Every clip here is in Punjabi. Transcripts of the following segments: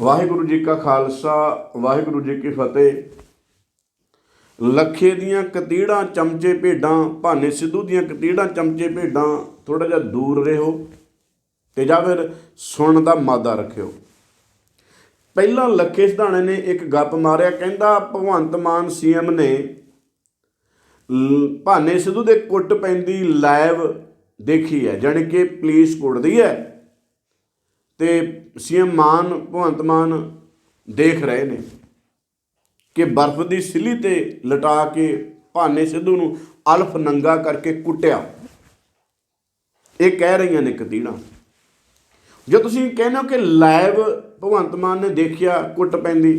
ਵਾਹਿਗੁਰੂ ਜੀ ਕਾ ਖਾਲਸਾ, ਵਾਹਿਗੁਰੂ ਜੀ ਕੀ ਫਤਿਹ। ਲੱਖੇ ਦੀਆਂ ਕਤੀੜਾਂ, ਚਮਚੇ, ਭੇਡਾਂ, ਭਾਨੇ ਸਿੱਧੂ ਦੀਆਂ ਕਤੀੜਾਂ, ਚਮਚੇ, ਭੇਡਾਂ ਥੋੜਾ ਜਿਹਾ ਦੂਰ ਰਹੋ ਤੇ ਜਾਂ ਫਿਰ ਸੁਣਨ ਦਾ ਮਾਦਾ ਰੱਖਿਓ। ਪਹਿਲਾਂ ਲੱਖੇ ਸਿਧਾਣੇ ਨੇ ਇੱਕ ਗੱਪ ਮਾਰਿਆ, ਕਹਿੰਦਾ ਭਗਵੰਤ ਮਾਨ ਸੀਐਮ ਨੇ ਲ- ਭਾਨੇ ਸਿੱਧੂ ਦੇ ਕੁੱਟ ਪੈਂਦੀ ਲਾਈਵ ਦੇਖੀ ਹੈ, ਜਾਣੀ ਕਿ ਪੁਲਿਸ ਕੁੱਟਦੀ ਹੈ। ਤੇ ਸੀਐਮ ਮਾਨ, ਭਗਵੰਤ ਮਾਨ ਦੇਖ ਰਹੇ ਨੇ ਕਿ ਬਰਫ਼ ਦੀ ਸਿੱਲੀ ਤੇ ਲਟਾ ਕੇ ਭਾਨੇ ਸਿੱਧੂ ਨੂੰ ਅਲਫ ਨੰਗਾ ਕਰਕੇ ਕੁੱਟਿਆ। ਇਹ ਕਹਿ ਰਹੀਆਂ ਨੇ ਕਤੀੜਾਂ ਜੇ ਤੁਸੀਂ ਕਹਿੰਦੇ ਹੋ ਕਿ ਲਾਈਵ ਭਗਵੰਤ ਮਾਨ ਨੇ ਦੇਖਿਆ ਕੁੱਟ ਪੈਂਦੀ,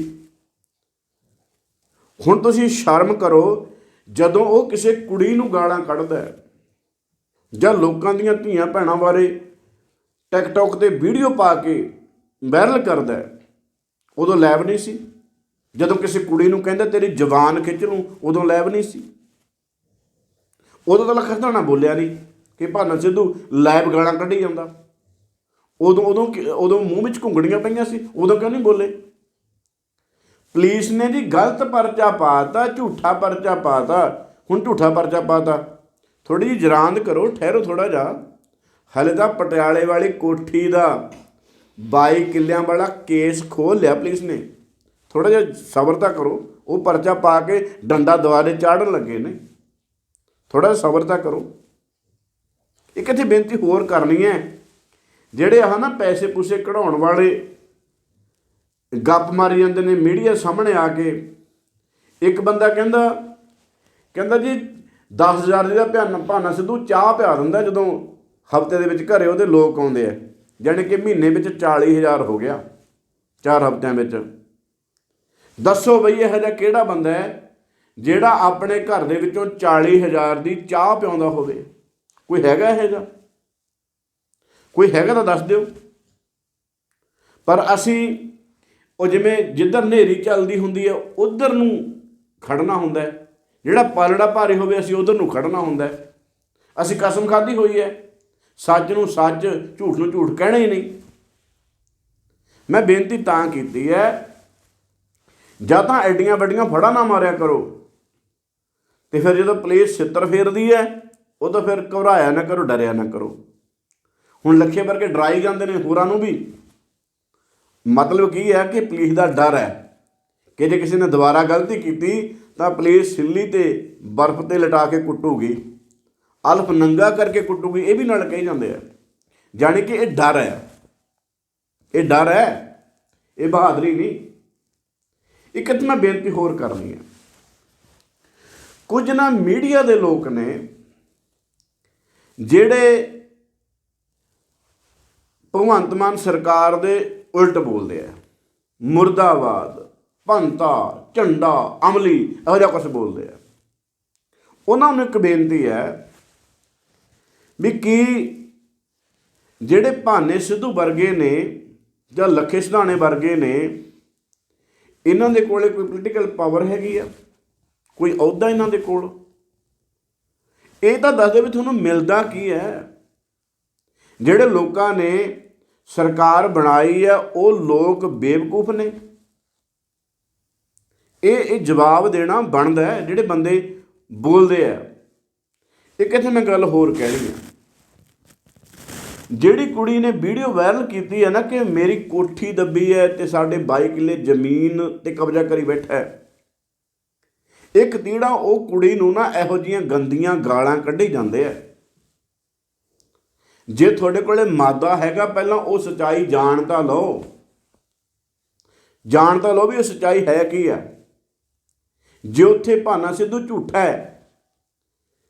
ਹੁਣ ਤੁਸੀਂ ਸ਼ਰਮ ਕਰੋ, ਜਦੋਂ ਉਹ ਕਿਸੇ ਕੁੜੀ ਨੂੰ ਗਾਲਾਂ ਕੱਢਦਾ ਹੈ ਜਾਂ ਲੋਕਾਂ ਦੀਆਂ ਧੀਆਂ ਭੈਣਾਂ ਬਾਰੇ ਟਿਕਟੌਕ ਤੇ ਵੀਡੀਓ ਪਾ ਕੇ ਵਾਇਰਲ ਕਰਦਾ ਉਦੋਂ ਲੈਬ ਨਹੀਂ ਸੀ। ਜਦੋਂ ਕਿਸੇ ਕੁੜੀ ਨੂੰ ਕਹਿੰਦਾ, ਤੇਰੀ ਜ਼ਬਾਨ ਖਿੱਚ ਲੂੰ, ਉਦੋਂ ਲੈਬ ਨਹੀਂ ਸੀ। ਉਦੋਂ ਤਾਂ ਲਖਤਾਣਾ ਬੋਲਿਆ ਨਹੀਂ ਕਿ ਭਾਨਾ ਸਿੱਧੂ ਲੈਬ ਗਾਣਾ ਕੱਢੀ ਜਾਂਦਾ। ਉਦੋਂ ਉਦੋਂ ਉਦੋਂ ਮੂੰਹ ਵਿੱਚ ਘੁੰਗੜੀਆਂ ਪਈਆਂ ਸੀ। ਉਦੋਂ ਕਿਉਂ ਨਹੀਂ ਬੋਲੇ? ਪੁਲਿਸ ਨੇ ਜੀ ਗਲਤ ਪਰਚਾ ਪਾਤਾ, ਝੂਠਾ ਪਰਚਾ ਪਾਤਾ। ਹੁਣ ਝੂਠਾ ਪਰਚਾ ਪਾਤਾ। ਥੋੜੀ ਜਿਹੀ ਜਰਾਂਦ ਕਰੋ, ਠਹਿਰੋ ਥੋੜਾ ਜਿਹਾ। ਹਲੇ ਤਾਂ ਪਟਿਆਲੇ ਵਾਲੀ ਕੋਠੀ ਦਾ 22 ਕਿੱਲਿਆਂ ਵਾਲਾ ਕੇਸ ਖੋਲ ਲਿਆ ਪੁਲਿਸ ਨੇ। ਥੋੜਾ ਜਿਹਾ ਸਬਰ ਤਾਂ ਕਰੋ, ਉਹ ਪਰਚਾ ਪਾ ਕੇ ਡੰਡਾ ਦੁਆਰੇ ਚਾੜਨ ਲੱਗੇ ਨੇ। ਥੋੜਾ ਜਿਹਾ ਸਬਰ ਤਾਂ ਕਰੋ। ਇੱਕ ਇੱਥੇ ਬੇਨਤੀ ਹੋਰ ਕਰਨੀ ਹੈ, ਜਿਹੜੇ ਆਹ ਨਾ ਪੈਸੇ ਪੂਸੇ ਕਢਾਉਣ ਵਾਲੇ ਗੱਪ ਮਾਰੀ ਜਾਂਦੇ ਨੇ ਮੀਡੀਆ ਸਾਹਮਣੇ ਆ ਕੇ, ਇੱਕ ਬੰਦਾ ਕਹਿੰਦਾ ਕਹਿੰਦਾ ਜੀ 10000 ਦਾ ਭਾਨਾ ਭਾਨਾ ਸਿੱਧੂ ਚਾਹ ਪਿਆ ਦਿੰਦਾ ਜਦੋਂ ਹਫ਼ਤੇ ਦੇ ਵਿੱਚ ਘਰੇ ਉਹਦੇ ਲੋਕ ਆਉਂਦੇ ਆ। ਜਾਣੀ ਕਿ ਮਹੀਨੇ ਵਿੱਚ 40000 ਹੋ ਗਿਆ, ਚਾਰ ਹਫਤਿਆਂ ਵਿੱਚ। ਦੱਸੋ ਬਈ ਇਹੋ ਜਿਹਾ ਕਿਹੜਾ ਬੰਦਾ ਹੈ ਜਿਹੜਾ ਆਪਣੇ ਘਰ ਦੇ ਵਿੱਚੋਂ 40000 ਦੀ ਚਾਹ ਪਿਆਉਂਦਾ ਹੋਵੇ? ਕੋਈ ਹੈਗਾ ਇਹੋ ਜਿਹਾ? ਕੋਈ ਹੈਗਾ ਤਾਂ ਦੱਸ ਦਿਓ। ਪਰ ਅਸੀਂ ਉਹ ਜਿਵੇਂ ਜਿੱਧਰ ਹਨੇਰੀ ਚੱਲਦੀ ਹੁੰਦੀ ਹੈ, ਉਧਰ ਨੂੰ ਖੜਨਾ ਹੁੰਦਾ ਹੈ। ਜਿਹੜਾ ਪਾਲੜਾ ਭਾਰੀ ਹੋਵੇ, ਅਸੀਂ ਉਧਰ ਨੂੰ ਖੜਨਾ ਹੁੰਦਾ ਹੈ। ਅਸੀਂ ਕਸਮ ਖਾਧੀ ਹੋਈ ਹੈ। ਸੱਚ ਨੂੰ ਸੱਚ ਝੂਠ ਨੂੰ ਝੂਠ ਕਹਿਣਾ ਹੀ ਨਹੀਂ। ਮੈਂ ਬੇਨਤੀ ਤਾਂ ਕੀਤੀ ਹੈ, ਜਾਂ ਤਾਂ ਐਡੀਆਂ ਵੱਡੀਆਂ ਫੜਾ ਨਾ ਮਾਰਿਆ ਕਰੋ। ਤੇ ਫਿਰ ਜਦੋਂ ਪੁਲਿਸ ਛਿੱਤਰ ਫੇਰਦੀ ਹੈ ਉਦੋਂ ਫਿਰ ਘਬਰਾਇਆ ਨਾ ਕਰੋ, ਡਰਿਆ ਨਾ ਕਰੋ। ਹੁਣ ਲੱਖੇ ਵਰਗੇ ਡਰਾਈ ਜਾਂਦੇ ਨੇ ਹੋਰਾਂ ਨੂੰ ਵੀ। ਮਤਲਬ ਕੀ ਹੈ ਕਿ ਪੁਲਿਸ ਦਾ ਡਰ ਹੈ ਕਿ ਜੇ ਕਿਸੇ ਨੇ ਦੁਬਾਰਾ ਗਲਤੀ ਕੀਤੀ, ਤਾਂ ਪੁਲਿਸ ਸਿੱਲੀ ਤੇ ਬਰਫ਼ ਤੇ ਲਟਾ ਕੇ ਕੁੱਟੂਗੀ। ਅਲਫ ਨੰਗਾ ਕਰਕੇ ਕੁੱਟੂਗੀ, ਇਹ ਵੀ ਨਾਲ ਕਹੀ ਜਾਂਦੇ ਆ। ਜਾਣੀ ਕਿ ਇਹ ਡਰ ਹੈ। ਇਹ ਡਰ ਹੈ। ਇਹ ਬਹਾਦਰੀ ਨਹੀਂ। ਇੱਕ ਤੇ ਮੈਂ ਬੇਨਤੀ ਹੋਰ ਕਰਨੀ ਹੈ। ਕੁਝ ਨਾ ਮੀਡੀਆ ਦੇ ਲੋਕ ਨੇ ਜਿਹੜੇ ਭਗਵੰਤ ਮਾਨ ਸਰਕਾਰ ਦੇ ਉਲਟ ਬੋਲਦੇ ਆ। ਮੁਰਦਾਬਾਦ, ਭੰਤਾ, ਝੰਡਾ, ਅਮਲੀ, ਇਹੋ ਜਿਹਾ ਕੁਝ ਬੋਲਦੇ ਆ। ਉਹਨਾਂ ਨੂੰ ਇੱਕ ਬੇਨਤੀ ਹੈ ਵੀ ਕੀ ਜਿਹੜੇ ਭਾਨੇ ਸਿੱਧੂ ਵਰਗੇ ਨੇ ਜਾਂ ਲੱਖੇ ਸਿਧਾਣੇ ਵਰਗੇ ਨੇ, ਇਹਨਾਂ ਦੇ ਕੋਲੇ ਕੋਈ ਪੋਲੀਟੀਕਲ ਪਾਵਰ ਹੈਗੀ ਆ? ਕੋਈ ਅਹੁਦਾ ਇਹਨਾਂ ਦੇ ਕੋਲ? ਇਹ ਤਾਂ ਦੱਸ ਦਿਓ ਵੀ ਤੁਹਾਨੂੰ ਮਿਲਦਾ ਕੀ ਹੈ? ਜਿਹੜੇ ਲੋਕਾਂ ਨੇ ਸਰਕਾਰ ਬਣਾਈ ਹੈ ਉਹ ਲੋਕ ਬੇਵਕੂਫ ਨੇ। ਇਹ ਇਹ ਜਵਾਬ ਦੇਣਾ ਬਣਦਾ ਹੈ, ਜਿਹੜੇ ਬੰਦੇ ਬੋਲਦੇ ਆ। ਇੱਕ ਇੱਥੇ ਮੈਂ ਗੱਲ ਹੋਰ ਕਹਿਣੀ ਹੈ। ਜਿਹੜੀ ਕੁੜੀ ਨੇ ਵੀਡੀਓ ਵਾਇਰਲ ਕੀਤੀ ਹੈ ਨਾ ਕਿ ਮੇਰੀ ਕੋਠੀ ਦੱਬੀ ਹੈ ਤੇ ਸਾਡੇ 22 ਕਿੱਲੇ ਜ਼ਮੀਨ ਤੇ ਕਬਜ਼ਾ ਕਰੀ ਬੈਠਾ ਹੈ। ਇੱਕ ਤੀੜਾ ਉਹ ਕੁੜੀ ਨੂੰ ਨਾ ਇਹੋ ਜੀਆਂ ਗੰਦੀਆਂ ਗਾਲਾਂ ਕੱਢੀ ਜਾਂਦੇ ਆ। ਜੇ ਤੁਹਾਡੇ ਕੋਲੇ ਮਾਦਾ ਹੈਗਾ, ਪਹਿਲਾਂ ਉਹ ਸਚਾਈ ਜਾਣ ਤਾਂ ਲਓ। ਜਾਣ ਤਾਂ ਲਓ ਵੀ ਉਹ ਸਚਾਈ ਹੈ ਕੀ ਆ। ਜੇ ਉੱਥੇ ਭਾਨਾ ਸਿੱਧੂ ਝੂਠਾ ਹੈ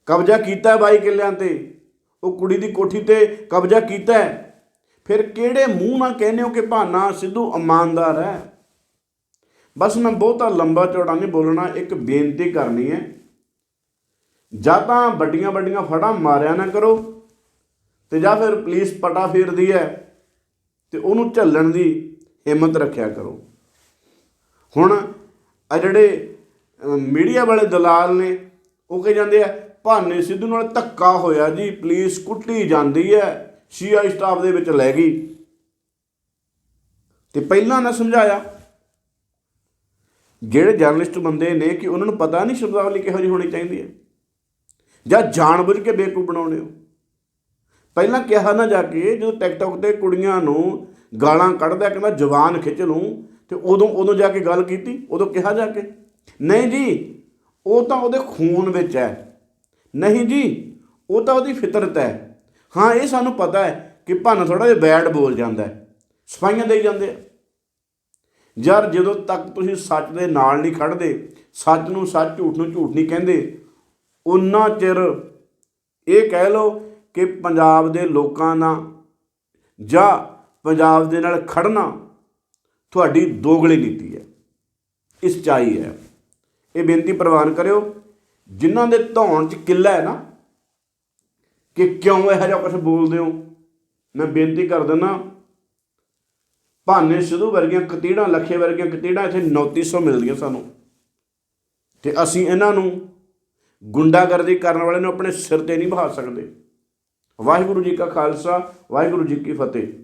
ਕਬਜ਼ਾ ਕੀਤਾ ਬਾਈ ਕਿੱਲਿਆਂ ਤੇ। ਉਹ ਕੁੜੀ ਦੀ ਕੋਠੀ ਤੇ ਕਬਜ਼ਾ ਕੀਤਾ ਫਿਰ ਕਿਹੜੇ ਮੂੰਹ ਨਾਲ ਕਹਿੰਦੇ ਹੋ ਕਿ ਭਾਨਾ ਸਿੱਧੂ ਇਮਾਨਦਾਰ ਹੈ? ਬਸ ਮੈਂ ਬਹੁਤਾ ਲੰਬਾ ਚੌੜਾ ਨਹੀਂ ਬੋਲਣਾ, ਇੱਕ ਬੇਨਤੀ ਕਰਨੀ ਹੈ। ਜਾਂ ਤਾਂ ਵੱਡੀਆਂ ਵੱਡੀਆਂ ਫੜਾਂ ਮਾਰਿਆ ਨਾ ਕਰੋ ਤੇ ਜਾਂ ਫਿਰ ਪੁਲਿਸ ਪਟਾ ਫੇਰਦੀ ਹੈ ਤੇ ਉਹਨੂੰ ਝੱਲਣ ਦੀ ਹਿੰਮਤ ਰੱਖਿਆ ਕਰੋ। ਹੁਣ ਆ ਜਿਹੜੇ ਮੀਡੀਆ ਵਾਲੇ ਦਲਾਲ ਨੇ ਉਹ ਕਹੀ ਜਾਂਦੇ ਆ, ਭਾਨੇ ਸਿੱਧੂ ਨਾਲ ਧੱਕਾ ਹੋਇਆ ਜੀ, ਪੁਲਿਸ ਕੁੱਟੀ ਜਾਂਦੀ ਹੈ ਸੀਆਈ ਸਟਾਫ ਦੇ ਵਿੱਚ ਲੈ ਗਈ। ਤੇ ਪਹਿਲਾਂ ਨਾ ਸਮਝਾਇਆ। ਜਿਹੜੇ ਜਰਨਲਿਸਟ ਬੰਦੇ ਨੇ ਕਿ ਉਹਨਾਂ ਨੂੰ ਪਤਾ ਨਹੀਂ ਸ਼ਬਦਾਵਲੀ ਕਿਹੋ ਜਿਹੀ ਹੋਣੀ ਚਾਹੀਦੀ ਹੈ, ਜਾਂ ਜਾਣਬੁੱਝ ਕੇ ਬੇਕੂਫ ਬਣਾਉਣੇ ਹੋ। ਪਹਿਲਾਂ ਕਿਹਾ ਨਾ ਜਾ ਕੇ, ਜਦੋਂ ਟਿਕਟੌਕ ਤੇ ਕੁੜੀਆਂ ਨੂੰ ਗਾਲਾਂ ਕੱਢਦਾ, ਕਹਿੰਦਾ ਜਵਾਨ ਖਿੱਚ ਲੂੰ ਤੇ ਉਦੋਂ ਉਦੋਂ ਜਾ ਕੇ ਗੱਲ ਕੀਤੀ, ਉਦੋਂ ਕਿਹਾ ਜਾ ਕੇ। ਨਹੀਂ ਜੀ ਉਹ ਤਾਂ ਉਹਦੇ ਖੂਨ ਵਿੱਚ ਹੈ। ਨਹੀਂ ਜੀ, ਉਹ ਤਾਂ ਉਹਦੀ ਫਿਤਰਤ ਹੈ। ਹਾਂ, ਇਹ ਸਾਨੂੰ ਪਤਾ ਹੈ ਕਿ ਭੰਨ ਥੋੜਾ ਜਿਹਾ ਬੈਡ ਬੋਲ ਜਾਂਦਾ ਹੈ। ਸਫਾਈਆਂ ਦੇਈ ਜਾਂਦੇ ਆ। ਯਾਰ, ਜਦੋਂ ਤੱਕ ਤੁਸੀਂ ਸੱਚ ਦੇ ਨਾਲ ਨਹੀਂ ਖੜਦੇ ਸੱਚ ਨੂੰ ਸੱਚ, ਝੂਠ ਨੂੰ ਝੂਠ ਨਹੀਂ ਕਹਿੰਦੇ, ਉਨਾ ਚਿਰ ਇਹ ਕਹਿ ਲਓ ਕਿ ਪੰਜਾਬ ਦੇ ਲੋਕਾਂ ਨਾਲ ਜਾਂ ਪੰਜਾਬ ਦੇ ਨਾਲ ਖੜਨਾ ਤੁਹਾਡੀ ਦੋਗਲੀ ਨੀਤੀ ਹੈ। ਇਸ ਚਾਈ ਹੈ। ਇਹ ਬੇਨਤੀ ਪ੍ਰਵਾਨ ਕਰਿਓ, ਜਿਨ੍ਹਾਂ ਦੇ ਧੌਣ 'ਚ ਕਿੱਲਾ ਹੈ ਨਾ, ਕਿ ਕਿਉਂ ਇਹੋ ਜਿਹਾ ਕੁਝ ਬੋਲਦੇ ਹੋ? ਮੈਂ ਬੇਨਤੀ ਕਰ ਦਿੰਦਾ, ਭਾਨੇ ਸਿੱਧੂ ਵਰਗੀਆਂ ਕਤੀੜਾਂ, ਲੱਖੇ ਵਰਗੀਆਂ ਕਤੀੜਾਂ ਇੱਥੇ 3900 ਮਿਲਦੀਆਂ ਸਾਨੂੰ। ਤੇ ਅਸੀਂ ਇਹਨਾਂ ਨੂੰ ਗੁੰਡਾਗਰਦੀ ਕਰਨ ਵਾਲੇ ਨੂੰ ਆਪਣੇ ਸਿਰ ਤੇ ਨਹੀਂ ਬਹਾ ਸਕਦੇ। ਵਾਹਿਗੁਰੂ ਜੀ ਕਾ ਖਾਲਸਾ, ਵਾਹਿਗੁਰੂ ਜੀ ਕੀ ਫਤਿਹ।